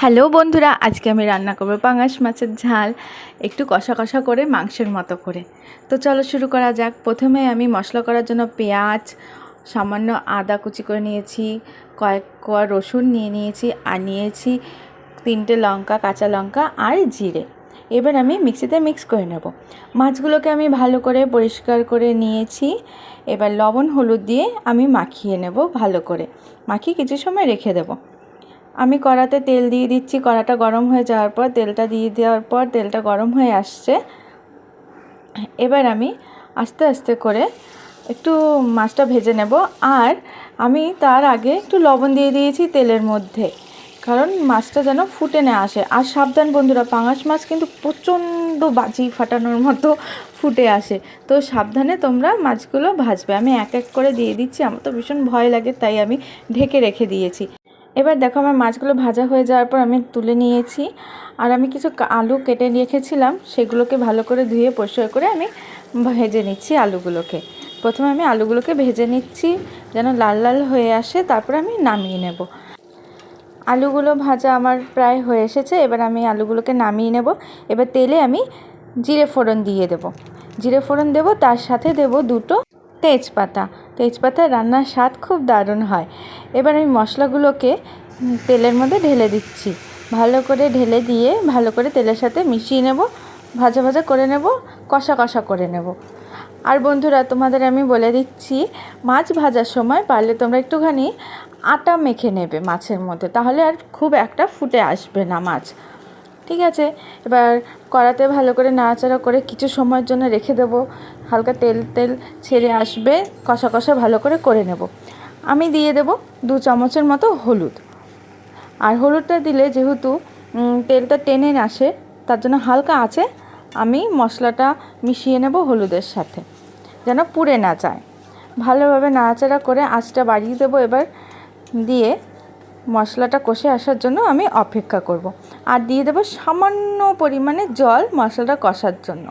Hello বন্ধুরা, আজকে আমি রান্না করব পাঙাশ মাছের ঝাল, একটু কষা কষা করে মাংসের মতো করে। তো চলো শুরু করা যাক। প্রথমে আমি মশলা করার জন্য পেঁয়াজ, সামান্য আদা কুচি করে নিয়েছি, কয়েক কোয়া রসুন নিয়ে নিয়েছি, আর নিয়েছি তিনটে লঙ্কা, কাঁচা লঙ্কা আর জিরে। এবার আমি মিক্সিতে মিক্স করে নেব। মাছগুলোকে আমি ভালো করে পরিষ্কার করে নিয়েছি। এবার লবণ, হলুদ দিয়ে আমি মাখিয়ে নেব ভালো করে। মাখিয়ে কিছু সময় রেখে দেবো। আমি কড়াতে তেল দিয়ে দিচ্ছি। কড়াটা গরম হয়ে যাওয়ার পর, তেলটা দিয়ে দেওয়ার পর তেলটা গরম হয়ে আসছে। এবার আমি আস্তে আস্তে করে একটু মাছটা ভেজে নেব। আর আমি তার আগে একটু লবণ দিয়ে দিয়েছি তেলের মধ্যে, কারণ মাছটা যেন ফুটে না আসে। আর সাবধান বন্ধুরা, পাঙাশ মাছ কিন্তু প্রচণ্ড বাজি ফাটানোর মতো ফুটে আসে। তো সাবধানে তোমরা মাছগুলো ভাজবে। আমি এক এক করে দিয়ে দিচ্ছি, আমার তো ভীষণ ভয় লাগে, তাই আমি ঢেকে রেখে দিয়েছি। এবার দেখো আমার মাছগুলো ভাজা হয়ে যাওয়ার পর আমি তুলে নিয়েছি। আর আমি কিছু আলু কেটে রেখেছিলাম, সেগুলোকে ভালো করে ধুয়ে পরিষ্কার করে আমি ভেজে নিচ্ছি আলুগুলোকে। প্রথমে আমি আলুগুলোকে ভেজে নিচ্ছি, যেন লাল লাল হয়ে আসে, তারপর আমি নামিয়ে নেব। আলুগুলো ভাজা আমার প্রায় হয়ে এসেছে, এবার আমি আলুগুলোকে নামিয়ে নেব। এবার তেলে আমি জিরে ফোড়ন দিয়ে দেব। জিরে ফোড়ন দেব, তার সাথে দেব দুটো তেজপাতা। তেজপাতা রান্নার স্বাদ খুব দারুণ হয়। এবার আমি মশলাগুলোকে তেলের মধ্যে ঢেলে দিচ্ছি। ভালো করে ঢেলে দিয়ে ভালো করে তেলের সাথে মিশিয়ে নেব। ভাজা ভাজা করে নেব, কষা কষা করে নেব। আর বন্ধুরা, তোমাদের আমি বলে দিচ্ছি, মাছ ভাজার সময় পারলে তোমরা একটুখানি আটা মেখে নেবে মাছের মধ্যে। তাহলে আর খুব একটা ফুটে আসবে না মাছ। ঠিক আছে, এবার কড়াতে ভালো করে নাড়াচাড়া করে কিছু সময়ের জন্য রেখে দেবো। হালকা তেল তেল ছেড়ে আসবে, কষা কষা ভালো করে করে নেব। আমি দিয়ে দেব দু চামচের মতো হলুদ। আর হলুদটা দিলে যেহেতু তেলটা টেনে আসে, তার জন্য হালকা আছে, আমি মশলাটা মিশিয়ে নেব হলুদের সাথে, যেন পুড়ে না যায়। ভালোভাবে নাড়াচাড়া করে আঁচটা বাড়িয়ে দেবো এবার, দিয়ে মশলাটা কষে আসার জন্য আমি অপেক্ষা করব। আর দিয়ে দেবো সামান্য পরিমাণে জল মশলাটা কষার জন্য।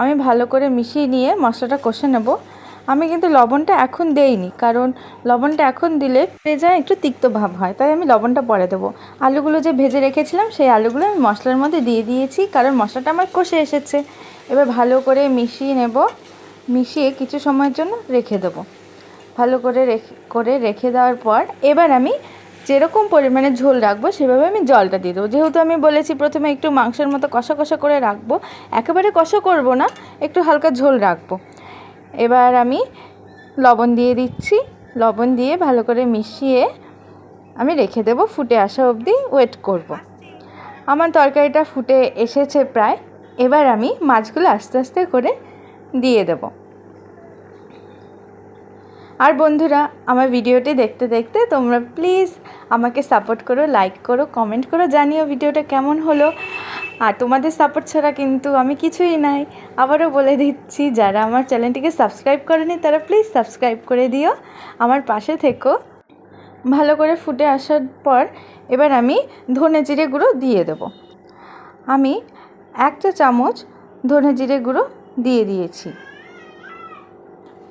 আমি ভালো করে মিশিয়ে নিয়ে মশলাটা কষে নেব। আমি কিন্তু লবণটা এখন দেইনি, কারণ লবণটা এখন দিলে যায় একটু তিক্ত ভাব হয়, তাই আমি লবণটা পরে দেবো। আলুগুলো যে ভেজে রেখেছিলাম, সেই আলুগুলো আমি মশলার মধ্যে দিয়ে দিয়েছি, কারণ মশলাটা আমার কষে এসেছে। এবার ভালো করে মিশিয়ে নেব, মিশিয়ে কিছু সময়ের জন্য রেখে দেবো। ভালো করে রেখে করে রেখে দেওয়ার পর এবার আমি যেরকম পরিমাণে ঝোল রাখব সেভাবে আমি জলটা দিয়ে দেবো। যেহেতু আমি বলেছি প্রথমে একটু মাংসের মতো কষা কষা করে রাখব, একেবারে কষা করব না, একটু হালকা ঝোল রাখব। এবার আমি লবণ দিয়ে দিচ্ছি। লবণ দিয়ে ভালো করে মিশিয়ে আমি রেখে দেবো, ফুটে আসা অবধি ওয়েট করব। আমার তরকারিটা ফুটে এসেছে প্রায়। এবার আমি মাছগুলো আস্তে আস্তে করে দিয়ে দেবো। আর বন্ধুরা, আমার ভিডিওটি দেখতে দেখতে তোমরা প্লিজ আমাকে সাপোর্ট করো লাইক করো কমেন্ট করো, জানিও ভিডিওটা কেমন হলো। আর তোমাদের সাপোর্ট ছাড়া কিন্তু আমি কিছুই নাই। আবারও বলে দিচ্ছি, যারা আমার চ্যানেলটিকে সাবস্ক্রাইব করেনি, তারা প্লিজ সাবস্ক্রাইব করে দিও। আমার পাশে থেকো। ভালো করে ফুটে আসার পর এবার আমি ধনে জিরে গুঁড়ো দিয়ে দেবো। আমি এক চা চামচ ধনে জিরে গুঁড়ো দিয়ে দিয়েছি।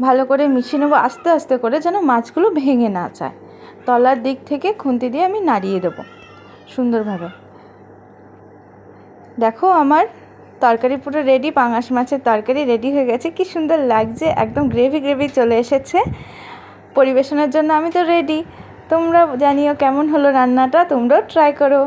ভালো করে মিশিয়ে নেব আস্তে আস্তে করে যেন মাছগুলো ভেঙে না যায়। তলার দিক থেকে খুন্তি দিয়ে আমি নাড়িয়ে দেবো সুন্দরভাবে। দেখো আমার তরকারি পুরো রেডি পাঙাশ মাছের তরকারি রেডি হয়ে গেছে। কি সুন্দর লাগছে, একদম গ্রেভি গ্রেভি চলে এসেছে। পরিবেশনের জন্য আমি তো রেডি তোমরা জানিও কেমন হলো রান্নাটা, তোমরাও ট্রাই করো।